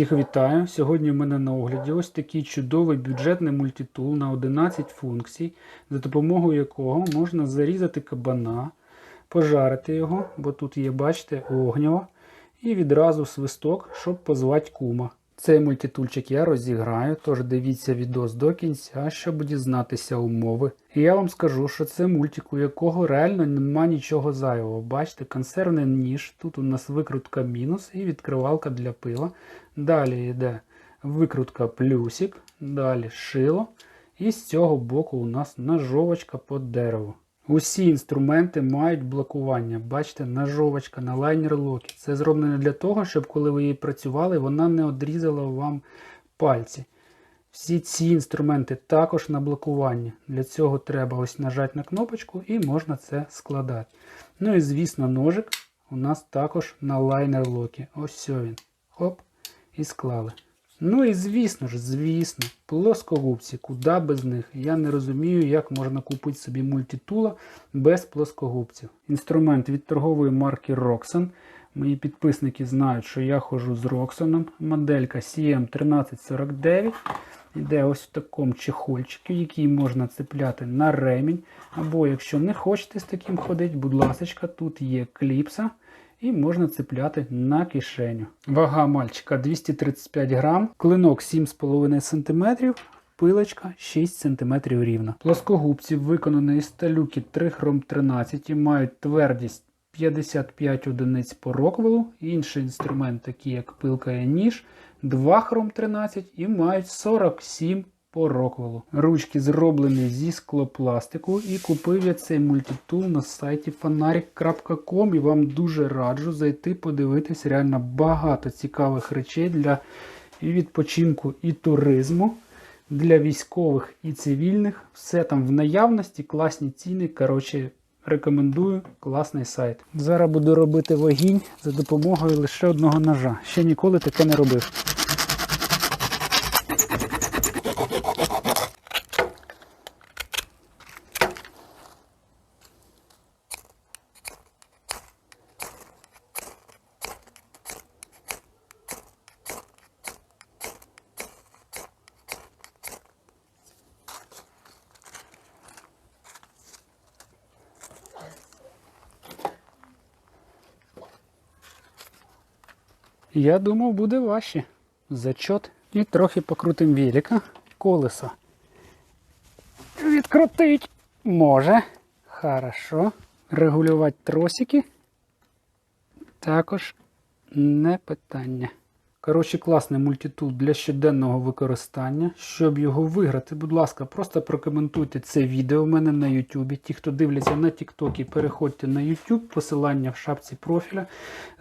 Всіх вітаю! Сьогодні в мене на огляді ось такий чудовий бюджетний мультитул на 11 функцій, за допомогою якого можна зарізати кабана, пожарити його, бо тут є, бачите, огнєво, і відразу свисток, щоб позвати кума. Цей мультитульчик я розіграю, тож дивіться відос до кінця, щоб дізнатися умови. І я вам скажу, що це мультик, у якого реально нема нічого зайвого. Бачите, консервний ніж, тут у нас викрутка мінус і відкривалка для пива. Далі йде викрутка плюсик, далі шило. І з цього боку у нас ножовочка по дереву. Усі інструменти мають блокування. Бачите, ножовочка на лайнер локі. Це зроблено для того, щоб коли ви її працювали, вона не одрізала вам пальці. Всі ці інструменти також на блокування. Для цього треба ось нажати на кнопочку і можна це складати. Ну і звісно, ножик у нас також на лайнер локі. Ось все він. Хоп, і склали. Ну і звісно ж, звісно, плоскогубці, куди без них. Я не розумію, як можна купити собі мультитула без плоскогубців. Інструмент від торгової марки Roxon. Мої підписники знають, що я ходжу з Roxon. Моделька CM1349. Іде ось в такому чехольчику, який можна цепляти на ремінь. Або якщо не хочете з таким ходити, будь ласка, тут є кліпса і можна цепляти на кишеню. Вага мальчика 235 грам, клинок 7,5 см, пилочка 6 см рівна. Плоскогубці виконані із сталюки 3 хром 13 і мають твердість 55 одиниць по роквелу. Інший інструмент, такий як пилка і ніж, 2 хром 13 і мають 47 по роквелу. Ручки зроблені зі склопластику і купив я цей мультитул на сайті fanarik.com і вам дуже раджу зайти подивитись реально багато цікавих речей для і відпочинку і туризму. Для військових і цивільних. Все там в наявності, класні ціни. Коротше, рекомендую класний сайт. Зараз буду робити вогінь за допомогою лише одного ножа. Ще ніколи таке не робив. Я думав, буде важче. Зачот. І трохи покрутим велика. Колесо. Відкрутить може. Хорошо. Регулювати тросики. Також не питання. Коротше, класний мультитул для щоденного використання. Щоб його виграти, будь ласка, просто прокоментуйте це відео у мене на YouTube. Ті, хто дивляться на TikTok, переходьте на YouTube, посилання в шапці профіля.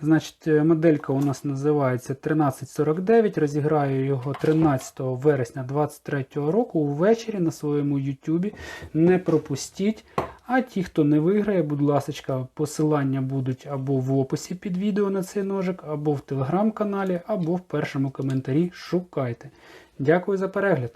Значить, е, моделька у нас називається 1349. Розіграю його 13 вересня 2023 року увечері на своєму YouTube. Не пропустіть. А ті, хто не виграє, будь ласка, посилання будуть або в описі під відео на цей ножик, або в телеграм-каналі, або в першому коментарі. Шукайте. Дякую за перегляд.